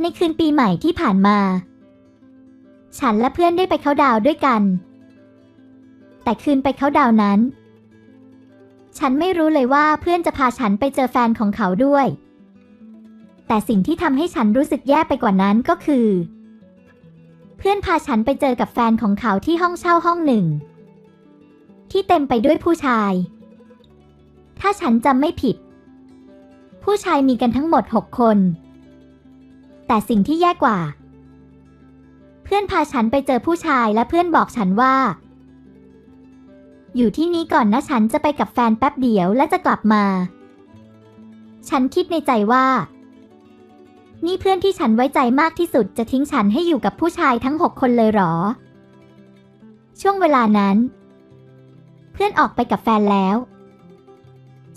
ในคืนปีใหม่ที่ผ่านมา ฉันและเพื่อนได้ไปเขาดาวด้วยกัน แต่คืนไปเขาดาวน์นั้น ฉันไม่รู้เลยว่าเพื่อนจะพาฉันไปเจอแฟนของเขาด้วย แต่สิ่งที่ทำให้ฉันรู้สึกแย่ไปกว่านั้นก็คือ เพื่อนพาฉันไปเจอกับแฟนของเขาที่ห้องเช่าห้องหนึ่ง ที่เต็มไปด้วยผู้ชาย ถ้าฉันจำไม่ผิด ผู้ชายมีกันทั้งหมดหกคน แต่สิ่งที่แย่กว่า เพื่อนพาฉันไปเจอผู้ชายและเพื่อนบอกฉันว่า อยู่ที่นี้ก่อนนะฉันจะไปกับแฟนแป๊บเดียวและจะกลับมา ฉันคิดในใจว่า นี่เพื่อนที่ฉันไว้ใจมากที่สุดจะทิ้งฉันให้อยู่กับผู้ชายทั้งหกคนเลยหรอ ช่วงเวลานั้น เพื่อนออกไปกับแฟนแล้ว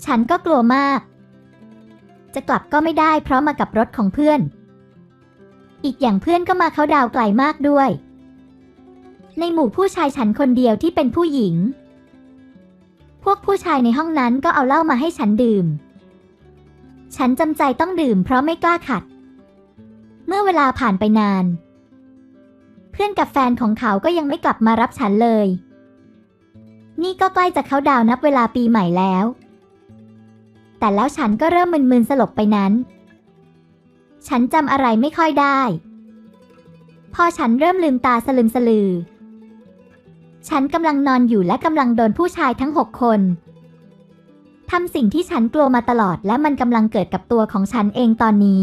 ฉันก็กลัวมาก จะกลับก็ไม่ได้เพราะมากับรถของเพื่อน อีกอย่างเพื่อนก็มาเขาดาวไกลมากด้วย ในหมู่ผู้ชายฉันคนเดียวที่เป็นผู้หญิง พวกผู้ชายในห้องนั้นก็เอาเหล้ามาให้ฉันดื่ม ฉันจำใจต้องดื่มเพราะไม่กล้าขัด เมื่อเวลาผ่านไปนาน เพื่อนกับแฟนของเขาก็ยังไม่กลับมารับฉันเลย นี่ก็ใกล้จะเขาดาวนับเวลาปีใหม่แล้ว แต่แล้วฉันก็เริ่มมึนๆสลบไปนั้น ฉันจำอะไรไม่ค่อยได้ พอฉันเริ่มลืมตาสลึมสลือ ฉันกำลังนอนอยู่และกำลังโดนผู้ชายทั้งหกคนทำสิ่งที่ฉันกลัวมาตลอดและมันกำลังเกิดกับตัวของฉันเองตอนนี้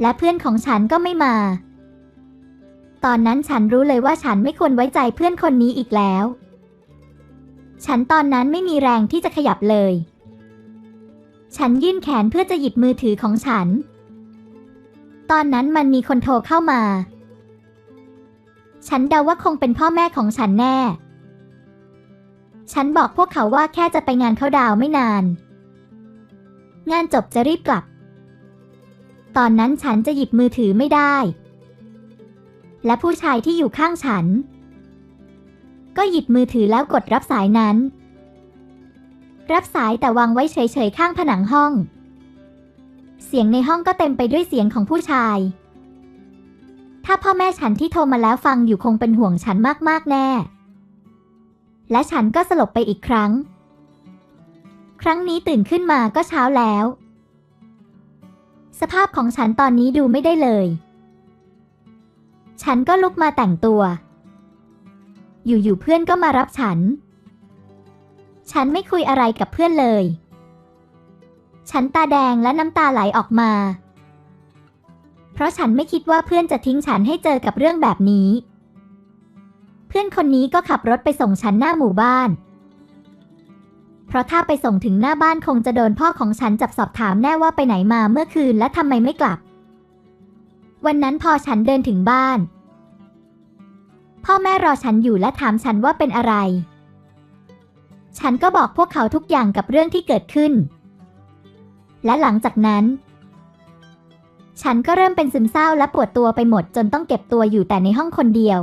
และเพื่อนของฉันก็ไม่มา ตอนนั้นฉันรู้เลยว่าฉันไม่ควรไว้ใจเพื่อนคนนี้อีกแล้ว ฉันตอนนั้นไม่มีแรงที่จะขยับเลย ฉันยื่นแขนเพื่อจะหยิบมือถือของฉัน ตอนนั้นมันมีคนโทรเข้ามา ฉันเดาว่าคงเป็นพ่อแม่ของฉันแน่ ฉันบอกพวกเขาว่าแค่จะไปงานเข้าดาวไม่นาน งานจบจะรีบกลับ ตอนนั้นฉันจะหยิบมือถือไม่ได้ และผู้ชายที่อยู่ข้างฉัน ก็หยิบมือถือแล้วกดรับสายนั้น รับสายแต่วางไว้เฉยๆข้างผนังห้อง เสียงในห้องก็เต็มไปด้วยเสียงของผู้ชาย ถ้าพ่อแม่ฉันที่โทรมาแล้วฟังอยู่คงเป็นห่วงฉันมากๆแน่ และฉันก็สลบไปอีกครั้ง ครั้งนี้ตื่นขึ้นมาก็เช้าแล้ว สภาพของฉันตอนนี้ดูไม่ได้เลย ฉันก็ลุกมาแต่งตัว อยู่ๆเพื่อนก็มารับฉัน ฉันไม่คุยอะไรกับเพื่อนเลย ฉันตาแดงและน้ำตาไหลออกมา เพราะฉันไม่คิดว่าเพื่อนจะทิ้งฉันให้เจอกับเรื่องแบบนี้ เพื่อนคนนี้ก็ขับรถไปส่งฉันหน้าหมู่บ้าน เพราะถ้าไปส่งถึงหน้าบ้านคงจะโดนพ่อของฉันจับสอบถามแน่ว่าไปไหนมาเมื่อคืนและทำไมไม่กลับ วันนั้นพอฉันเดินถึงบ้าน พ่อแม่รอฉันอยู่และถามฉันว่าเป็นอะไร ฉันก็บอกพวกเขาทุกอย่างกับเรื่องที่เกิดขึ้น และหลังจากนั้น ฉันก็เริ่มเป็นซึมเศร้าและปวดตัวไปหมดจนต้องเก็บตัวอยู่แต่ในห้องคนเดียว